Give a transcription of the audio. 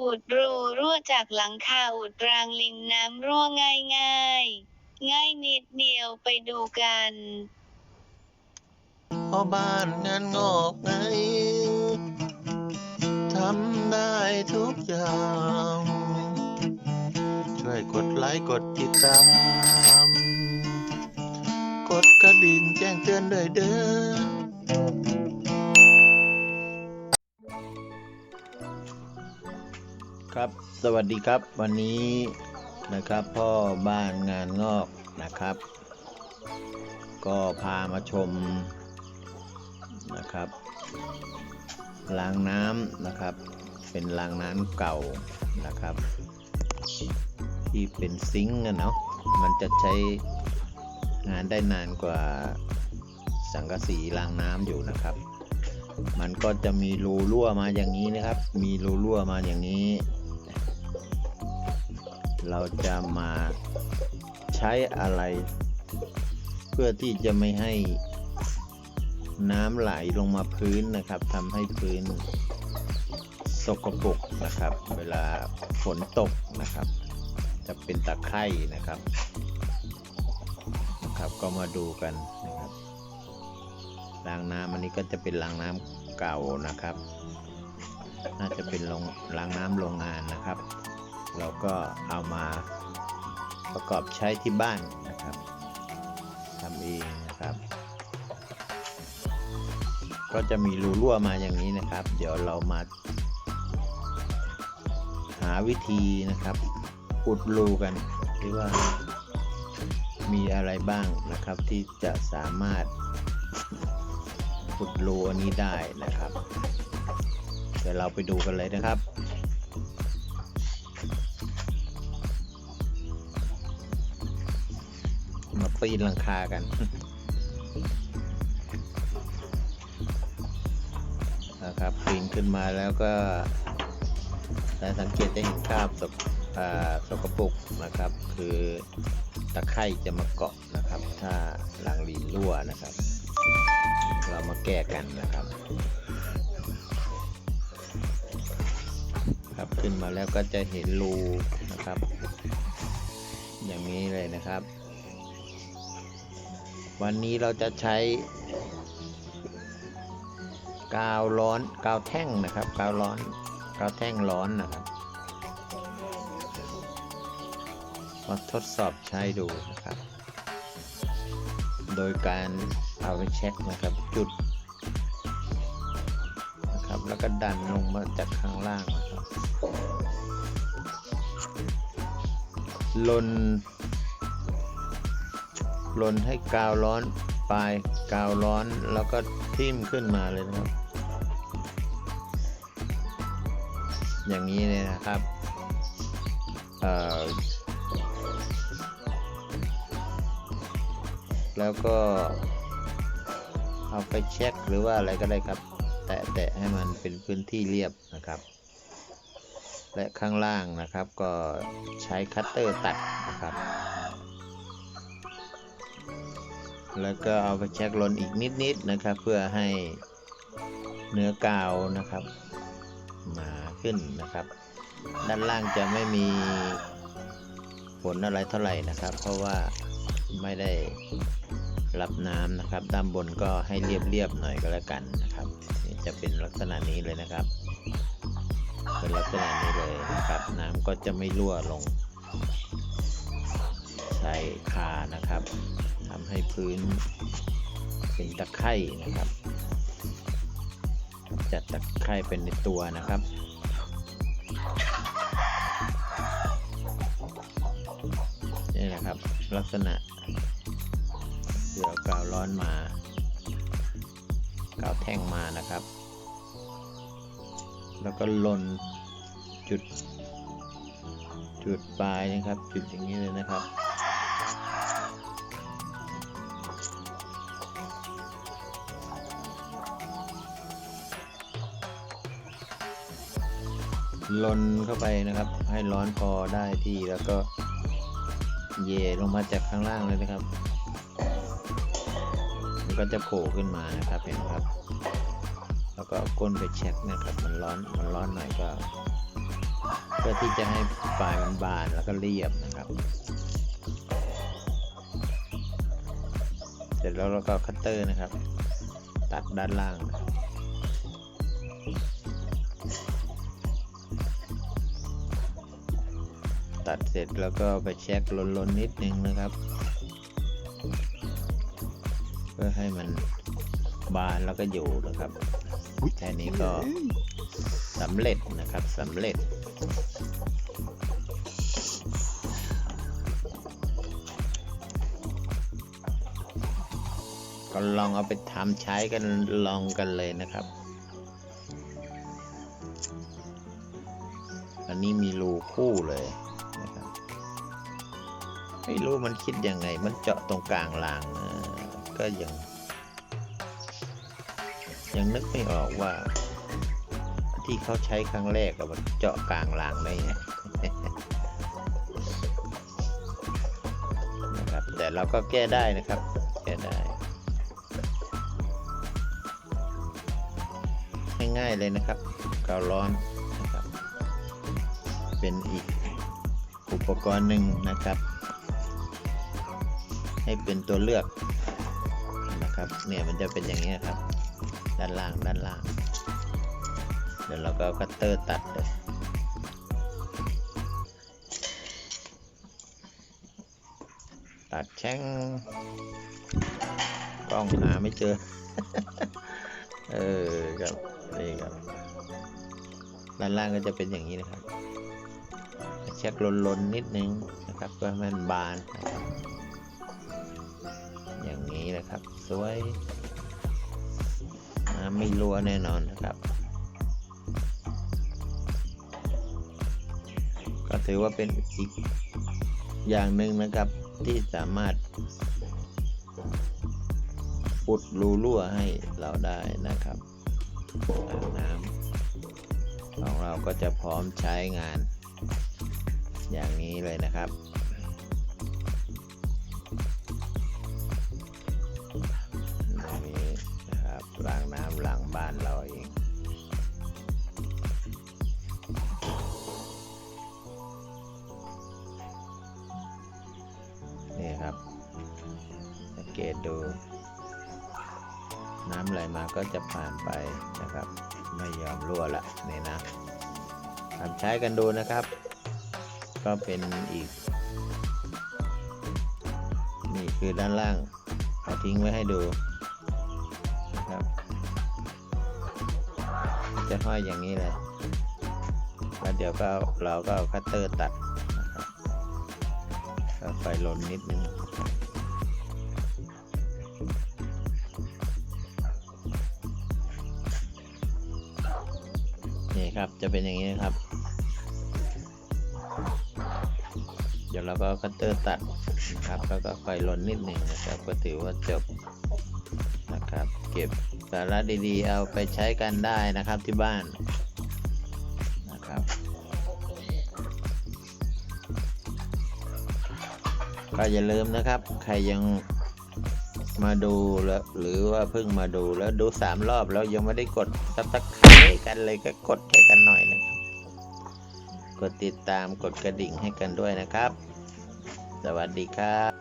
อุดรูรั่วจากหลังคาอุดรางลิงน้ำรั่วง่ายง่ายง่ายนิดเดียวไปดูกันพอบ้านงานงอกไงทำได้ทุกอย่าง ช่วยกดไลค์กดติดตาม กดกระดิ่งแจ้งเตือนด้วยเด้อ ครับ สวัสดีครับ วันนี้นะครับพ่อบ้านงานงอกนะครับ ก็พามาชมนะครับรางน้ำนะครับ เป็นรางน้ำเก่านะครับ ที่เป็นซิงค์อะเนาะมันจะใช้งานได้นานกว่าสังกะสีรางน้ำอยู่นะครับมันก็จะมีรูรั่วมาอย่างนี้นะครับ มีรูรั่วมาอย่างนี้ เราจะมาใช้อะไร เพื่อที่จะไม่ให้น้ำไหลลงมาพื้นนะครับทำให้พื้นสกปรกนะครับ เวลาฝนตกนะครับ จะเป็นตะไคร่นะครับนะครับก็มาดูกันนะครับรางน้ำอันนี้ก็จะเป็นรางน้ำเก่านะครับ น่าจะเป็นโรงรางน้ำโรงงานนะครับ เราก็เอามาประกอบใช้ที่บ้านนะครับทำเองนะครับ ก็จะมีรูรั่วมาอย่างนี้นะครับ เดี๋ยวเรามา หาวิธีนะครับอุดรูกันที่ว่ามีอะไรบ้างนะครับที่จะสามารถอุดรูอันนี้ได้นะครับ เดี๋ยวเราไปดูกันเลยนะครับ มาปีนหลังคากัน นะครับปีนขึ้นมาแล้วก็สังเกตได้เห็นคราบสกอ่าสกปรกนะครับ คือตะไคร่จะมาเกาะนะครับ ถ้าหลังลีนรั่วนะครับ เรามาแก้กันนะครับ ครับขึ้นมาแล้วก็จะเห็นรูนะครับ อย่างนี้เลยนะครับ วันนี้เราจะใช้ กาวร้อนกาวแท่งนะครับ กาวร้อนกาวแท่งร้อนนะครับมาทดสอบใช้ดูนะครับ โดยการเอาไปเช็คนะครับจุดนะครับแล้วก็ดันลงมาจากข้างล่างนะครับลน ลนให้กาวร้อนปลายกาวร้อนแล้วก็ทิ่มขึ้นมาเลยนะครับ อย่างนี้เลยนะครับแล้วก็เอาไปเช็คหรือว่าอะไรก็ได้ครับ แตะแตะให้มันเป็นพื้นที่เรียบนะครับ และข้างล่างนะครับก็ใช้คัตเตอร์ตัดนะครับ แล้วก็เอาไปเช็คลนอีกนิดๆนะครับ เพื่อให้เนื้อกาวนะครับมาขึ้นนะครับ ด้านล่างจะไม่มีผลอะไรเท่าไหร่นะครับ เพราะว่าไม่ได้รับน้ำนะครับ ด้านบนก็ให้เรียบๆหน่อยก็แล้วกันนะครับ จะเป็นลักษณะนี้เลยนะครับ เป็นลักษณะนี้เลยนะครับ น้ำก็จะไม่รั่วลงใส่คานะครับำให้พื้นเป็นตะไคร่นะครับ จัดตะไคร่เป็นในตัวนะครับนี่นะครับลักษณะเดี๋ยวกาวร้อนมากาวแท่งมานะครับ แล้วก็ลนจุด จุดปลายนะครับ จุดอย่างนี้เลยนะครับ ลนเข้าไปนะครับ ให้ร้อนพอได้ที่แล้วก็เย่ลงมาจากข้างล่างเลยนะครับมันก็จะโผล่ขึ้นมานะครับเห็นไหมครับ แล้วก็ก้นไปเช็คนะครับ มันร้อนมันร้อนหน่อยก็เพื่อที่จะให้ปลายมันบานแล้วก็เรียบนะครับ เสร็จแล้วเราก็คัตเตอร์นะครับ ตัดด้านล่าง ตัดเสร็จแล้วก็ไปเช็คลนๆนิดนึงนะครับ เพื่อให้มันบานแล้วก็อยู่นะครับแค่นี้ก็สำเร็จนะครับสำเร็จ ก็ลองเอาไปทำใช้กันลองกันเลยนะครับอันนี้มีรูคู่เลยนะครับ ไม่รู้มันคิดยังไง มันเจาะตรงกลางรางนะก็ยัง ยังนึกไม่ออกว่า ที่เขาใช้ครั้งแรกอะมันเจาะกลางรางได้ไงนะครับ แต่เราก็แก้ได้นะครับ แก้ได้ ง่ายๆเลยนะครับกาวร้อนนะครับ เป็นอีกอุปกรณ์หนึ่งนะครับ ให้เป็นตัวเลือกนะครับเนี่ยมันจะเป็นอย่างนี้ครับ ด้านล่างด้านล่าง เดี๋ยวเราก็เอาคัตเตอร์ตัดเลยตัดแช่งกล้องหาไม่เจอ เออครับนี่ครับด้านล่างก็จะเป็นอย่างนี้นะครับ เช็คลนๆนิดนึงนะครับเพื่อให้มันบานนะครับ นะครับสวยน้ำไม่รั่วแน่นอนนะครับ ก็ถือว่าเป็นอีกอย่างหนึ่งนะครับที่สามารถอุดรูรั่วให้เราได้นะครับอ่างน้ำของเราก็จะพร้อมใช้งานอย่างนี้เลยนะครับ ล้างน้ำหลังบ้านเราเองนี่ครับ สังเกตดู น้ำไหลมาก็จะผ่านไปนะครับ ไม่ยอมรั่วละนี่นะทำใช้กันดูนะครับ ก็เป็นอีก นี่คือด้านล่าง เอาทิ้งไว้ให้ดู จะห้อยอย่างนี้เลยแล้วเดี๋ยวก็เราก็เอาคัตเตอร์ตัดก็ไฟลนนิดนึงนี่ครับจะเป็นอย่างนี้นะครับ เดี๋ยวเราก็คัตเตอร์ตัดนะครับแล้วก็ไฟลนนิดหนึ่งนะครับก็ถือว่าจบนะครับ เก็บ สาระดีๆ เอาไปใช้กันได้นะครับที่บ้านนะครับก็อย่าลืมนะครับ ใครยังมาดูแล้วหรือว่าเพิ่งมาดูแล้วดูสามรอบแล้วยังไม่ได้กดซับสไครต์กันเลยก็กดให้กันหน่อยนะครับ กดติดตามกดกระดิ่งให้กันด้วยนะครับ สวัสดีครับ